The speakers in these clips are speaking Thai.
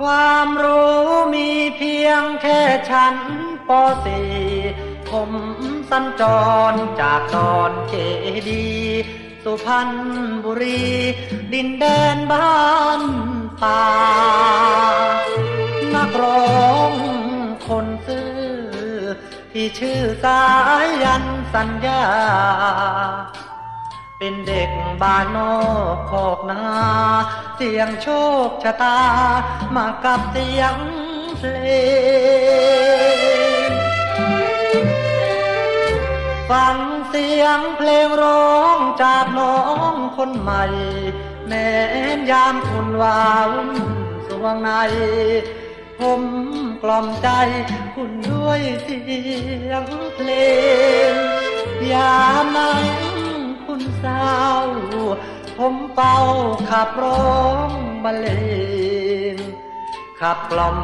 ความรู้มีเพียงแค่ฉันปสีผมสัญจรจากตอนเจดี สุพรรณบุรี ดินแดนบ้านป่านักร้องคนซื่อที่ชื่อสายันสัญญา เป็นเด็กบ้านนอกขอกนาเสียงโชคชะตา มากับเสียงเพลง ฟังเสียงเพลงร้องจากน้องคนใหม่ แม้นยามคุณวาวุ่นสวงในผมกล่อมใจคุณด้วยเสียงเพลง ยามนั้น เศร้า ผมเป่าขับร้องบรรเลงขับกล่อม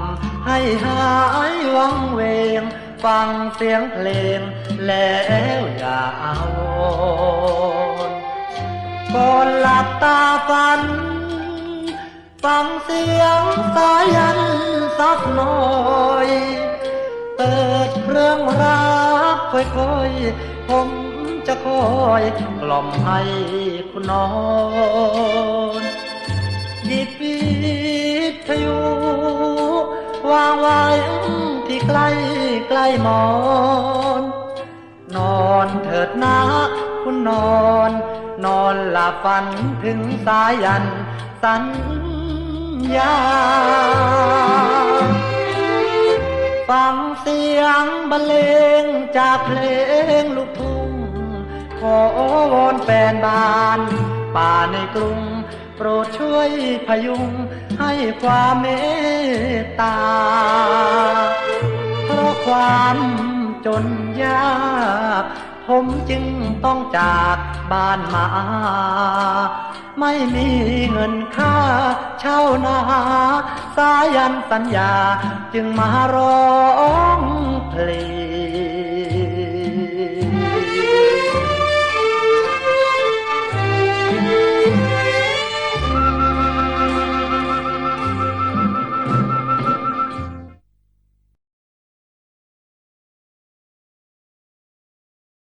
ให้หายวังเวง ฟังเสียงเพลง แล้วอย่าเอาวนก่อนหลับตาฝัน ฟังเสียงสายันสักหน่อย เปิดเครื่องรักค่อยๆผม จะคอยกล่อมให้คุณนอนหยิบวิทยุวางไว้ที่ใกล้ใกล้หมอน นอนเถิดนะคุณนอน นอนหลับฝันถึงสายันสัญญาฟังเสียงบรรเลงจากเพลงลูกทุ่ง ขอวอนแฟนบ้าน ป่าในกรุง โปรดช่วยพยุง ให้ความเมตตา เพราะความจนยากผมจึงต้องจากบ้านมา ไม่มีเงินค่าเช่านา สายันสัญญาจึงมาร้องเพลง